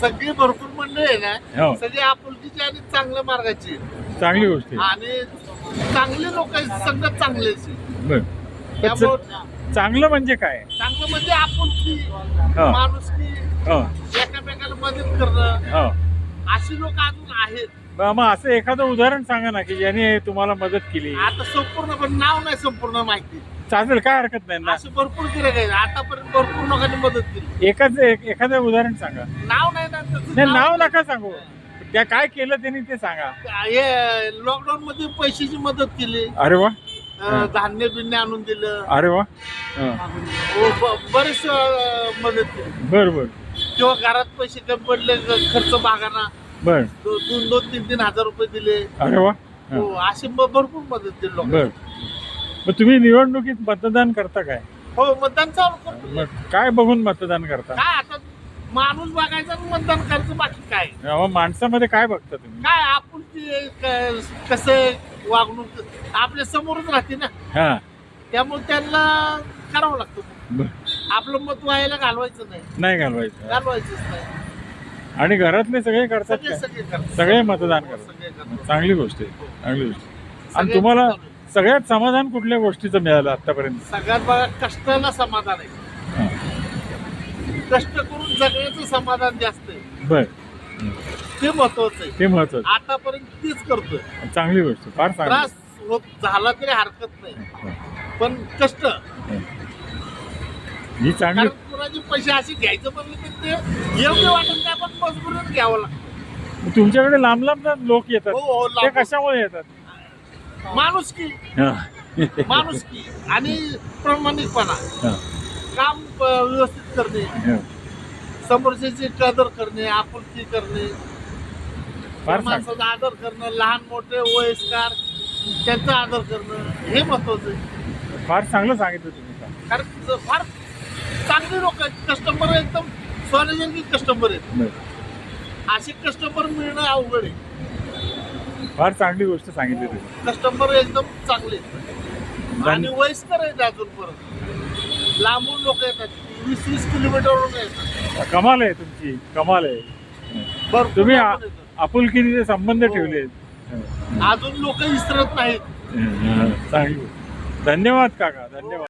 सगळी भरपूर मंडळी आहे ना हो. सगळी आपुलकीची आणि चांगल्या मार्गाची चांगली गोष्ट आहे. आणि चांगले लोक आहेत बर. पण त्यामुळं चांगलं म्हणजे काय? चांगलं म्हणजे आपुलकी हो. माणुसकी हो. एकामेकाला मदत करणं. हो. अशी लोक अजून आहेत. मग असं एखादं उदाहरण सांगा ना की ज्याने तुम्हाला मदत केली. आता संपूर्ण पण नाव नाही संपूर्ण माहिती. चालेल काय हरकत नाही ना. असे भरपूर गिरायक आहेत आतापर्यंत भरपूर लोकांनी मदत केली. एकाच एक- एखादं उदाहरण सांगा. नाव नाही ना त्याचं नाही नाव नका सांगू. त्या काय केलं त्यांनी ते सांगा. हे लॉकडाऊन मध्ये पैशाची मदत केली. अरे वा. अं, धान्य बिन्य आणून दिलं. अरे वा. हं. बरेच मदत केली. बर बर. किंवा घरात पैसे कमी पडले ग- खर्च भागाना बर. दो- दोन दोन तीन तीन हजार रुपये दिले. अरे वा. हो. हं. असे ब- भरपूर मदत दिली लोक बर. मग तुम्ही निवडणुकीत मतदान करता काय? हो मतदान चालू करतो. मग काय बघून मतदान करता? काय आता माणूस बघायचा आणि मतदान करायचं बाकी काय? अहो, माणसामध्ये काय बघता तुम्ही? काय आपण ते क- कसं वागणूक आपल्या समोरच राहते ना. हा. त्यामुळे त्यांना करावं लागतं. आपलं मत व्हायला घालवायचं नाही. नाही घालवायचं. घालवायचंच नाही. आणि घरातले सगळे करतात सगळे काय? सगळे करतात. सगळे मतदान हो, करतात. सगळे करतात. चांगली गोष्ट आहे. चांगली गोष्ट आहे. आणि सगळे तुम्हाला. सगळ्यात समाधान कुठल्या गोष्टीचं मिळालं आतापर्यंत सगळ्यात बघा कष्टाला समाधान आहे. कष्ट करून जगण्याचं समाधान जास्त आहे. बर. ते महत्वाचं आहे. ते महत्वाचं. आतापर्यंत तेच करतोय. चांगली गोष्ट फार त्रास चांगली होत झाला तरी हरकत नाही. पण कष्ट. ही. चांगली कारण कुणाचे पैसे असे घ्यायचं म्हणलं तर ते योग्य वाटत नाही पण मजबुरीने घ्यावं लागतं. तुमच्याकडे लांब लांब लोक येतात. हो हो ते. कशामुळे येतात? माणुसकी हा. माणुसकी आणि प्रामाणिकपणा. काम व्यवस्थित करणे. समोरच्याची कदर करणे आपुलकी करणे. माणसाचा आदर करणं लहान मोठे वयस्कार त्यांचा आदर करणं हे महत्वाचं आहे. फार चांगलं सांगितलं तुम्ही का. कारण फार चांगले लोक आहेत. कस्टमर एकदम. स्वानिजनकी कस्टमर आहेत. असे कस्टमर मिळणं अवघड आहे. फार चांगली गोष्ट सांगितली तुम्ही. कस्टमर एकदम चांगले आहेत. आणि वयस्कर आहेत अजूनपर्यंत लांबून लोक येतात. वीस वीस किलोमीटरवरून येतात. कमाल आहे तुमची. कमाल आहे. भरपूर तुम्ही आ- लांबून येतात. आपुलकीने संबंध हो. ठेवले. अजून लोक विसरत नाहीत. चांगली गोष्ट. धन्यवाद काका धन्यवाद.